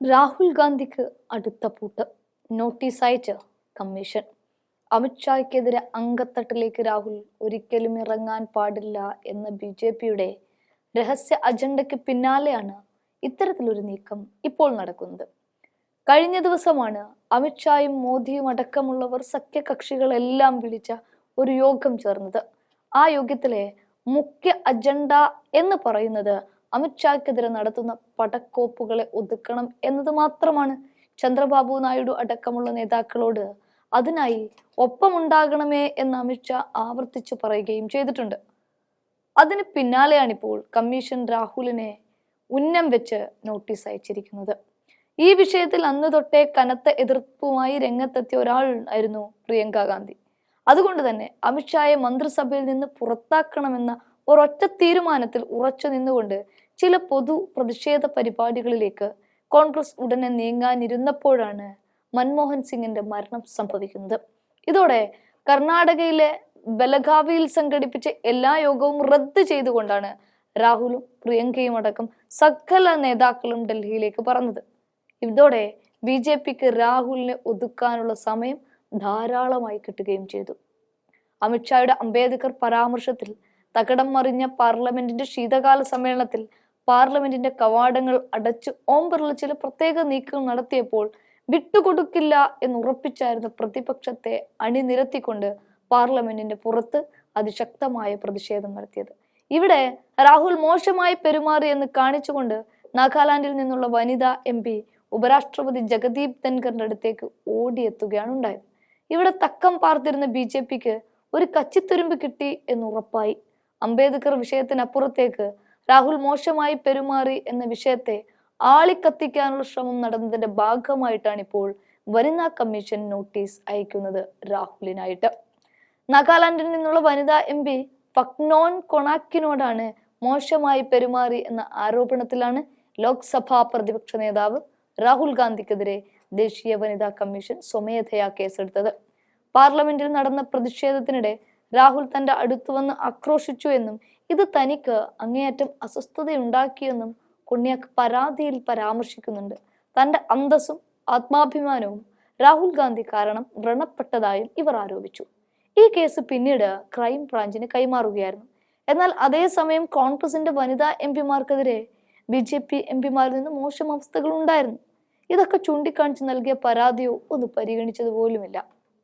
രാഹുൽ ഗാന്ധിക്ക് അടുത്ത പൂട്ട്. നോട്ടീസ് അയച്ച് കമ്മീഷൻ. അമിത്ഷായ്ക്കെതിരെ അങ്കത്തട്ടിലേക്ക് രാഹുൽ ഒരിക്കലും ഇറങ്ങാൻ പാടില്ല എന്ന ബി ജെ പിയുടെ രഹസ്യ അജണ്ടയ്ക്ക് പിന്നാലെയാണ് ഇത്തരത്തിലൊരു നീക്കം ഇപ്പോൾ നടക്കുന്നത്. കഴിഞ്ഞ ദിവസമാണ് അമിത്ഷായും മോദിയും അടക്കമുള്ളവർ സഖ്യകക്ഷികളെല്ലാം വിളിച്ച ഒരു യോഗം ചേർന്നത്. ആ യോഗത്തിലെ മുഖ്യ അജണ്ട എന്ന് പറയുന്നത് അമിത്ഷായ്ക്കെതിരെ നടത്തുന്ന പടക്കോപ്പുകളെ ഒതുക്കണം എന്നത് മാത്രമാണ് ചന്ദ്രബാബു നായിഡു അടക്കമുള്ള നേതാക്കളോട് അതിനായി ഒപ്പമുണ്ടാകണമേ എന്ന് അമിത്ഷാ ആവർത്തിച്ചു പറയുകയും ചെയ്തിട്ടുണ്ട്. അതിന് പിന്നാലെയാണിപ്പോൾ കമ്മീഷൻ രാഹുലിനെ ഉന്നം വെച്ച് നോട്ടീസ് അയച്ചിരിക്കുന്നത്. ഈ വിഷയത്തിൽ അന്ന് തൊട്ടേ കനത്ത എതിർപ്പുമായി രംഗത്തെത്തിയ ഒരാൾ ആയിരുന്നു പ്രിയങ്ക ഗാന്ധി. അതുകൊണ്ട് തന്നെ അമിത്ഷായെ മന്ത്രിസഭയിൽ നിന്ന് പുറത്താക്കണമെന്ന ഒരൊറ്റ തീരുമാനത്തിൽ ഉറച്ചു നിന്നുകൊണ്ട് ചില പൊതു പ്രതിഷേധ പരിപാടികളിലേക്ക് കോൺഗ്രസ് ഉടനെ നീങ്ങാനിരുന്നപ്പോഴാണ് മൻമോഹൻ സിംഗിന്റെ മരണം സംഭവിക്കുന്നത്. ഇതോടെ കർണാടകയിലെ ബലഗാവിയിൽ സംഘടിപ്പിച്ച എല്ലാ യോഗവും റദ്ദ് ചെയ്തുകൊണ്ടാണ് രാഹുലും പ്രിയങ്കയും അടക്കം സകല നേതാക്കളും ഡൽഹിയിലേക്ക് പറഞ്ഞത് ഇതോടെ ബി ജെ പിക്ക് രാഹുലിനെ ഒതുക്കാനുള്ള സമയം ധാരാളമായി കിട്ടുകയും ചെയ്തു. അമിത്ഷായുടെ അംബേദ്കർ പരാമർശത്തിൽ തകടം മറിഞ്ഞ പാർലമെന്റിന്റെ ശീതകാല സമ്മേളനത്തിൽ പാർലമെന്റിന്റെ കവാടങ്ങൾ അടച്ച് ഓം ബിർള ചില പ്രത്യേക നീക്കങ്ങൾ നടത്തിയപ്പോൾ വിട്ടുകൊടുക്കില്ല എന്ന് ഉറപ്പിച്ചായിരുന്ന പ്രതിപക്ഷത്തെ അണിനിരത്തിക്കൊണ്ട് പാർലമെന്റിന്റെ പുറത്ത് അതിശക്തമായ പ്രതിഷേധം നടത്തിയത്. ഇവിടെ രാഹുൽ മോശമായി പെരുമാറി എന്ന് കാണിച്ചുകൊണ്ട് നാഗാലാൻഡിൽ നിന്നുള്ള വനിതാ എം പി ഉപരാഷ്ട്രപതി ജഗദീപ് ധൻഖറിന്റെ അടുത്തേക്ക് ഓടിയെത്തുകയാണ് ഉണ്ടായത്. ഇവിടെ തക്കം പാർത്തിരുന്ന ബി ജെ പിക്ക് ഒരു കച്ചിത്തുരുമ്പ് കിട്ടി എന്ന് ഉറപ്പായി. അംബേദ്കർ വിഷയത്തിനപ്പുറത്തേക്ക് രാഹുൽ മോശമായി പെരുമാറി എന്ന വിഷയത്തെ ആളിക്കത്തിക്കാനുള്ള ശ്രമം നടന്നതിന്റെ ഭാഗമായിട്ടാണ് ഇപ്പോൾ വനിതാ കമ്മീഷൻ നോട്ടീസ് അയക്കുന്നത് രാഹുലിനായിട്ട്. നാഗാലാൻഡിൽ നിന്നുള്ള വനിതാ എം പി ഫക്നോൻ കൊണാക്കിനോടാണ് മോശമായി പെരുമാറി എന്ന ആരോപണത്തിലാണ് ലോക്സഭാ പ്രതിപക്ഷ നേതാവ് രാഹുൽ ഗാന്ധിക്കെതിരെ ദേശീയ വനിതാ കമ്മീഷൻ സ്വമേധയാ കേസെടുത്തത്. പാർലമെന്റിൽ നടന്ന പ്രതിഷേധത്തിനിടെ രാഹുൽ തന്റെ അടുത്ത് വന്ന് ആക്രോശിച്ചു എന്നും ഇത് തനിക്ക് അങ്ങേയറ്റം അസ്വസ്ഥതയുണ്ടാക്കിയെന്നും കുണ്യാക്ക് പരാതിയിൽ പരാമർശിക്കുന്നുണ്ട്. തന്റെ അന്തസ്സും ആത്മാഭിമാനവും രാഹുൽ ഗാന്ധി കാരണം വ്രണപ്പെട്ടതായും ഇവർ ആരോപിച്ചു. ഈ കേസ് പിന്നീട് ക്രൈം ബ്രാഞ്ചിന് കൈമാറുകയായിരുന്നു. എന്നാൽ അതേസമയം കോൺഗ്രസിന്റെ വനിതാ എം പിമാർക്കെതിരെ ബി ജെ പി എം പിമാരിൽ നിന്ന് മോശം അവസ്ഥകൾ ഉണ്ടായിരുന്നു ഇതൊക്കെ ചൂണ്ടിക്കാണിച്ച് നൽകിയ പരാതിയോ ഒന്ന് പരിഗണിച്ചത് പോലുമില്ല.